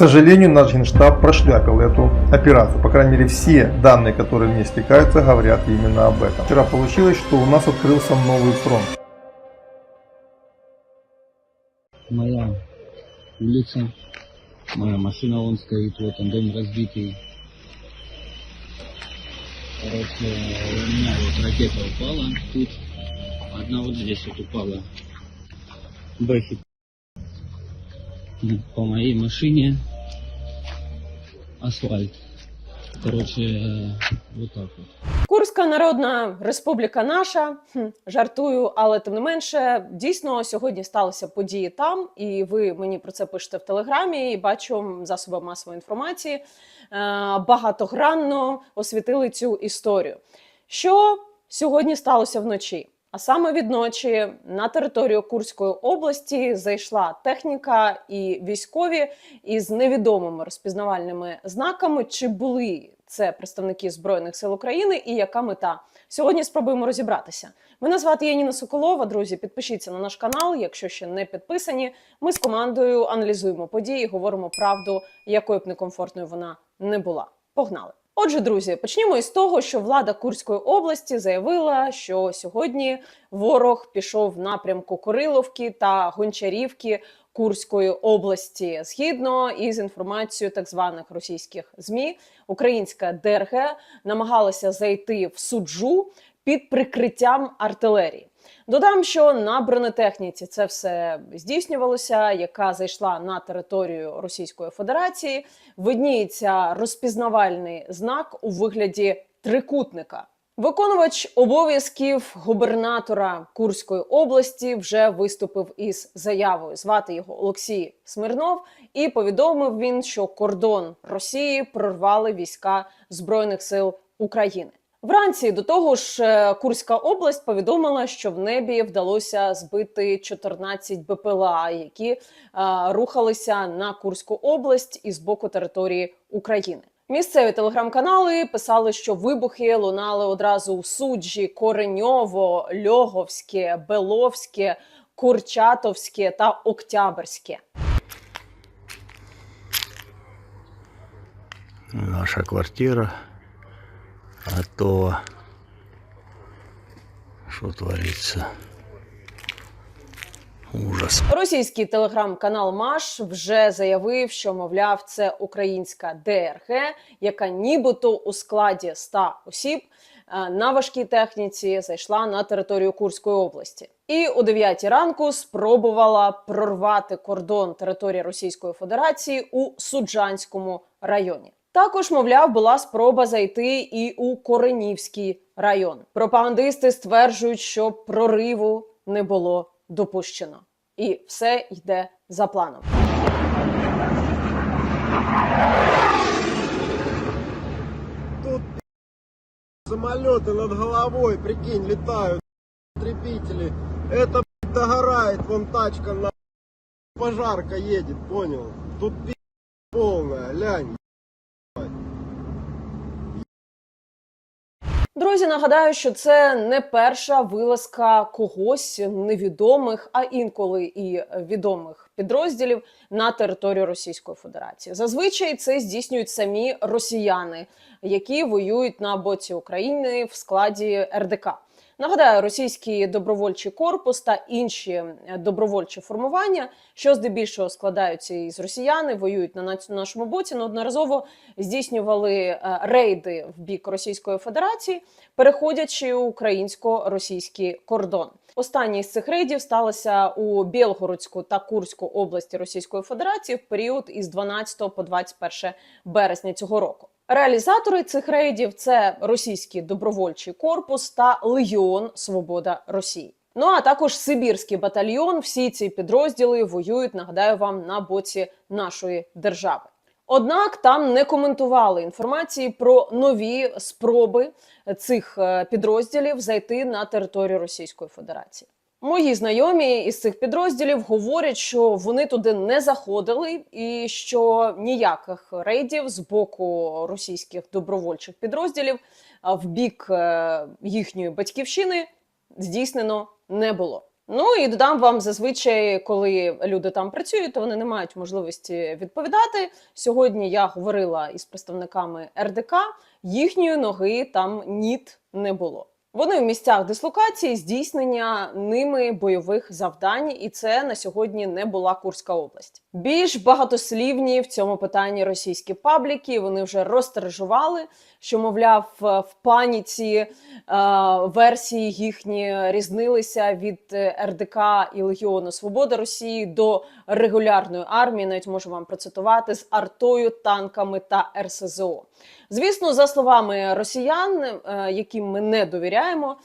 сожалению, наш генштаб прошляпил эту операцию. По крайней мере, все данные, которые мне стекаются, говорят именно об этом. Вчера получилось, что у нас открылся новый фронт. моя улица, моя машина вон стоит, вот он дом разбитый. Короче, у меня вот ракета упала тут, одна вот здесь вот упала. Бэхи. По моей машине асфальт. Короче, вот так вот. Курська Народна Республіка наша. Хм, жартую, але тим не менше, дійсно сьогодні сталися події там, і ви мені про це пишете в телеграмі. І бачу засоби масової інформації е, багатогранно освітили цю історію. Що сьогодні сталося вночі? А саме відночі на територію Курської області зайшла техніка і військові із невідомими розпізнавальними знаками. Чи були це представники збройних сил України і яка мета? Сьогодні спробуємо розібратися. Мене звати Яніна Соколова. Друзі, підпишіться на наш канал, якщо ще не підписані. Ми з командою аналізуємо події, говоримо правду, якою б некомфортною вона не була. Погнали! Отже, друзі, почнімо із того, що влада Курської області заявила, що сьогодні ворог пішов в напрямку Кориловки та Гончарівки Курської області. Згідно із інформацією так званих російських змі, українська ДРГ намагалася зайти в суджу під прикриттям артилерії. Додам, що на бронетехніці це все здійснювалося, яка зайшла на територію Російської Федерації. Видніється розпізнавальний знак у вигляді трикутника. Виконувач обов'язків губернатора Курської області вже виступив із заявою. Звати його Олексій Смирнов, і повідомив він, що кордон Росії прорвали війська збройних сил України. Вранці до того ж, е, Курська область повідомила, що в небі вдалося збити 14 БПЛА, які е, рухалися на Курську область із боку території України. Місцеві телеграм-канали писали, що вибухи лунали одразу у суджі, Кореньово, Льоговське, Беловське, Курчатовське та Октябрське. наша квартира, а то что творится. Ужас. Російський телеграм-канал Маш вже заявив, що мовляв, це українська ДРГ, яка нібито у складі 100 осіб е, на важкій техніці зайшла на територію Курської області. І о 9 ранку спробувала прорвати кордон території Російської Федерації у Суджанському районі. Також, мовляв, була спроба зайти і у Коренівський район. Пропагандисти стверджують, що прориву не було допущено, і все йде за планом. Тут самолеты над головой, прикинь, летают, трепители. Это догорает, вон тачка на пожарка едет, понял? Тут пи*** полная, лянь. Друзі, нагадаю, що це не перша вилазка когось невідомих, а інколи і відомих підрозділів на територію Російської Федерації. Зазвичай це здійснюють самі росіяни, які воюють на боці України в складі РДК. Нагадаю, російський добровольчий корпус та інші е, добровольчі формування, що здебільшого складаються із росіяни, воюють на нашому боці, неодноразово здійснювали е, рейди в бік Російської Федерації, переходячи українсько-російський кордон. Останній з цих рейдів сталося у Білгородську та Курську області Російської Федерації в період із 12 по 21 березня цього року. Реалізатори цих рейдів це російський добровольчий корпус та Легіон Свобода Росії. Ну а також Сибірський батальйон. Всі ці підрозділи воюють, нагадаю вам, на боці нашої держави. Однак там не коментували інформації про нові спроби цих е, підрозділів зайти на територію Російської Федерації. Мої знайомі із цих підрозділів говорять, що вони туди не заходили, і що ніяких рейдів з боку російських добровольчих підрозділів в бік е, їхньої батьківщини здійснено не було. Ну і додам вам зазвичай, коли люди там працюють, то вони не мають можливості відповідати. Сьогодні я говорила із представниками РДК, їхньої ноги там ніт не було. Вони в місцях дислокації здійснення ними бойових завдань, і це на сьогодні не була Курська область. Більш багатослівні в цьому питанні російські пабліки. Вони вже розтережували, що мовляв в паніці е, версії їхні різнилися від е, РДК і Легіону Свобода Росії до регулярної армії. Навіть можу вам процитувати з артою, танками та РСЗО. Звісно, за словами росіян, е, яким ми не довіряємо. Е,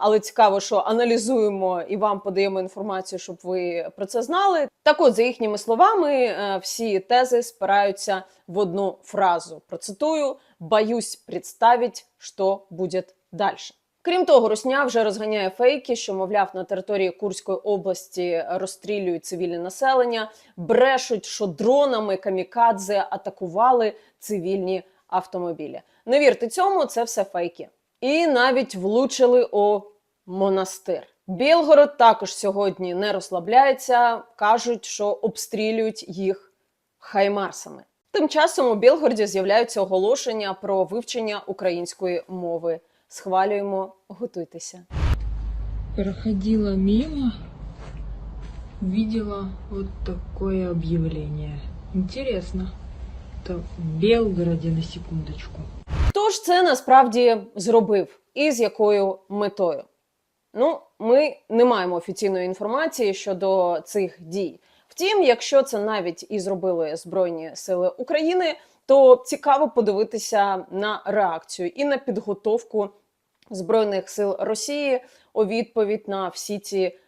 Але цікаво, що аналізуємо і вам подаємо інформацію, щоб ви про це знали. Так, от, за їхніми словами, е, всі тези спираються в одну фразу. Процитую: боюсь представить, що буде далі. Крім того, Русня вже розганяє фейки, що мовляв на території Курської області розстрілюють цивільне населення, брешуть, що дронами камікадзе атакували цивільні автомобілі. Не вірте цьому, це все фейки. І навіть влучили у монастир. Білгород також сьогодні не розслабляється, кажуть, що обстрілюють їх хаймарсами. Тим часом у Білгороді з'являються оголошення про вивчення української мови. Схвалюємо, готуйтеся. проходила мимо, увидела вот такое объявление. Интересно. Это в Белгороде на секундочку. Хто ж це насправді зробив і з якою метою? Ну, ми не маємо офіційної інформації щодо цих дій. Втім, якщо це навіть і зробили Збройні Сили України, то цікаво подивитися на реакцію і на підготовку Збройних сил Росії у відповідь на всі ці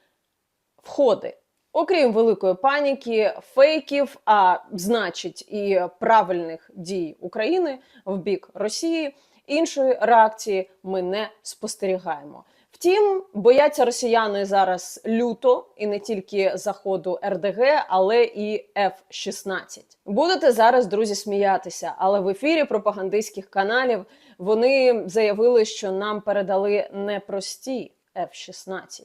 входи. Окрім великої паніки, фейків, а значить і правильних дій України в бік Росії, іншої реакції ми не спостерігаємо. Втім, бояться росіяни зараз люто і не тільки заходу РДГ, але і F-16. Будете зараз, друзі, сміятися, але в ефірі пропагандистських каналів вони заявили, що нам передали не прості F-16,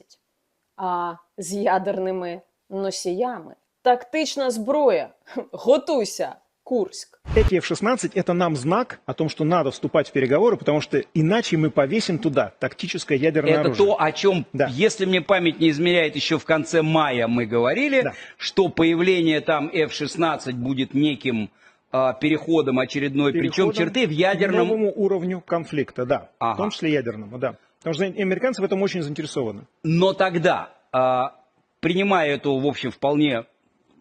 а з ядерними носіями. Тактична зброя. Готуйся, Курськ. Эти F-16 это нам знак о том, что надо вступать в переговоры, потому что иначе мы повесим туда тактическое ядерное Это оружие. то, о чем, Да. если мне память не измеряет, еще в конце мая мы говорили, Да. что появление там F-16 будет неким а, переходом очередной, причем Переходом черты в к ядерном... новому уровню конфликта, да, Ага. в том числе ядерному, да. Потому что американцы в этом очень заинтересованы. Но тогда, а, принимая эту, в общем, вполне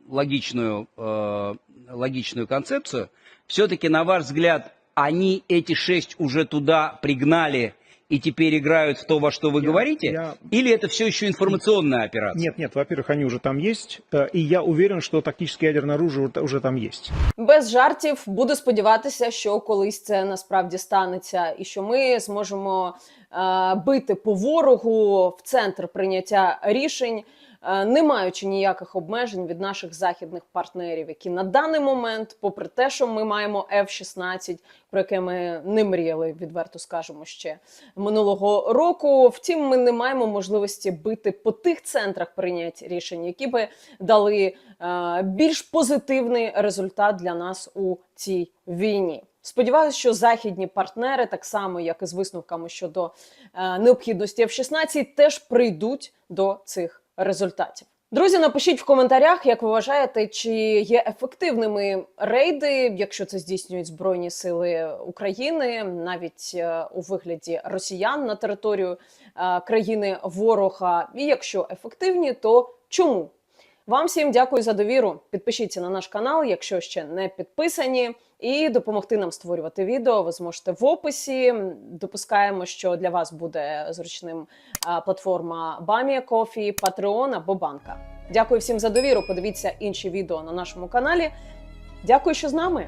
логичную, э, логичную концепцию, все-таки, на ваш взгляд, они эти шесть уже туда пригнали и теперь играют в то, во что вы Я- говорите? я- Или это все еще информационная операция? Нет, нет, во-первых, они уже там есть, э, и я уверен, что тактическое ядерное оружие уже- уже там есть. Без жартів буду сподіватися, що колись це насправді станеться, і що ми зможемо е, бити по ворогу в центр прийняття рішень, е, Не маючи ніяких обмежень від наших західних партнерів, які на даний момент, попри те, що ми маємо F-16, про яке ми не мріяли, відверто скажемо ще минулого року. Втім, ми не маємо можливості бити по тих центрах прийняття рішень, які би дали е, більш позитивний результат для нас у цій війні. Сподіваюся, що західні партнери, так само як і з висновками щодо е, необхідності F-16, теж прийдуть до цих результатів. Друзі, напишіть в коментарях, як ви вважаєте, чи є ефективними рейди, якщо це здійснюють збройні сили України, навіть е, у вигляді росіян на територію е, країни ворога. І якщо ефективні, то чому? Вам всім дякую за довіру. Підпишіться на наш канал, якщо ще не підписані, і допомогти нам створювати відео. Ви зможете в описі. Допускаємо, що для вас буде зручним платформа Bamia Coffee, Patreon або банка. Дякую всім за довіру. Подивіться інші відео на нашому каналі. Дякую, що з нами.